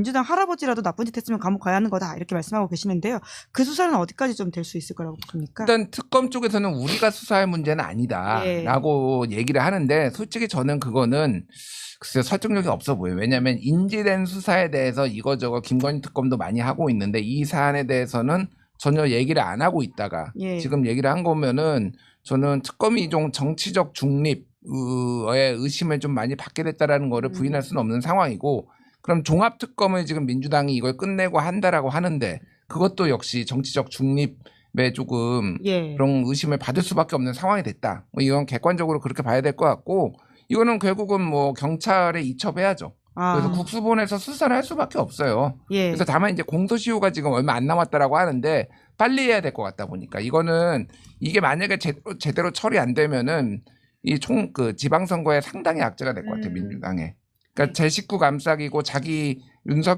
민주당 할아버지라도 나쁜 짓 했으면 감옥 가야 하는 거다 이렇게 말씀하고 계시는데요. 그 수사는 어디까지 좀 될 수 있을 거라고 봅니까? 일단 특검 쪽에서는 우리가 수사할 문제는 예. 아니다라고 얘기를 하는데 솔직히 저는 그거는 글쎄 설득력이 없어 보여요. 왜냐하면 인지된 수사에 대해서 이거저거 김건희 특검도 많이 하고 있는데 이 사안에 대해서는 전혀 얘기를 안 하고 있다가 예. 지금 얘기를 한 거면은 저는 특검이 좀 정치적 중립의 의심을 좀 많이 받게 됐다라는 거를 음. 부인할 수는 없는 상황이고 그럼 종합 특검을 지금 민주당이 이걸 끝내고 한다라고 하는데 그것도 역시 정치적 중립에 조금 예. 그런 의심을 받을 수밖에 없는 상황이 됐다. 뭐 이건 객관적으로 그렇게 봐야 될 것 같고 이거는 결국은 뭐 경찰에 이첩해야죠. 아, 그래서 국수본에서 수사를 할 수밖에 없어요. 예. 그래서 다만 이제 공소시효가 지금 얼마 안 남았다라고 하는데 빨리 해야 될 것 같다 보니까 이거는 이게 만약에 제대로, 제대로 처리 안 되면은 이 총 그 지방선거에 상당히 악재가 될 것 같아요 음. 민주당에. 그러니까 제 식구 감싸기고 자기 윤석